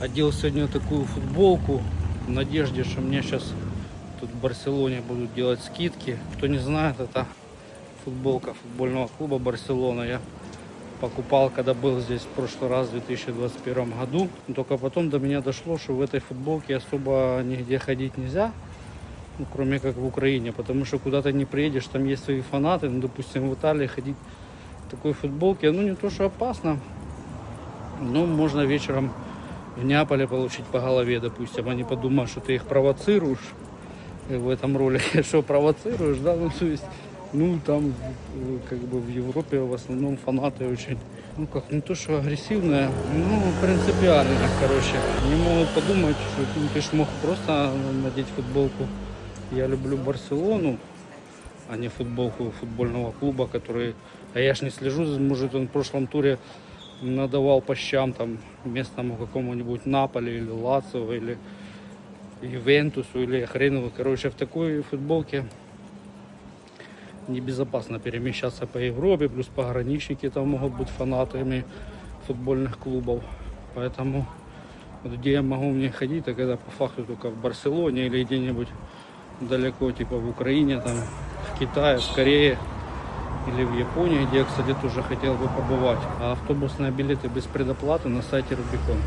Одел сегодня такую футболку в надежде, что мне сейчас тут в Барселоне будут делать скидки. Кто не знает, это футболка футбольного клуба Барселона. Я покупал, когда был здесь в прошлый раз в 2021 году. Только потом до меня дошло, что в этой футболке особо нигде ходить нельзя. Ну, кроме как в Украине, потому что куда ты не приедешь, там есть свои фанаты, ну, допустим, в Италии ходить в такой футболке, ну, не то, что опасно, но можно вечером в Неаполе получить по голове, допустим, они подумают, что ты их провоцируешь э, в этом ролике, что провоцируешь, да, ну, то есть, ну, там, э, как бы в Европе в основном фанаты очень, ну, как, не то, что агрессивные, ну, принципиально, короче. Они могут подумать, что ну, ты ж мог просто надеть футболку «Я люблю Барселону», а не футболку футбольного клуба, который... А я ж не слежу, может, он в прошлом туре надавал по щам там местному какому-нибудь Наполе или Лацио или Ювентусу или хрен его. Короче, в такой футболке небезопасно перемещаться по Европе, плюс пограничники там могут быть фанатами футбольных клубов. Поэтому вот где я могу мне ходить, так это по факту только в Барселоне или где-нибудь далеко, типа в Украине, там, в Китае, в Корее или в Японии, где я, кстати, тоже хотел бы побывать. А автобусные билеты без предоплаты на сайте Рубикон.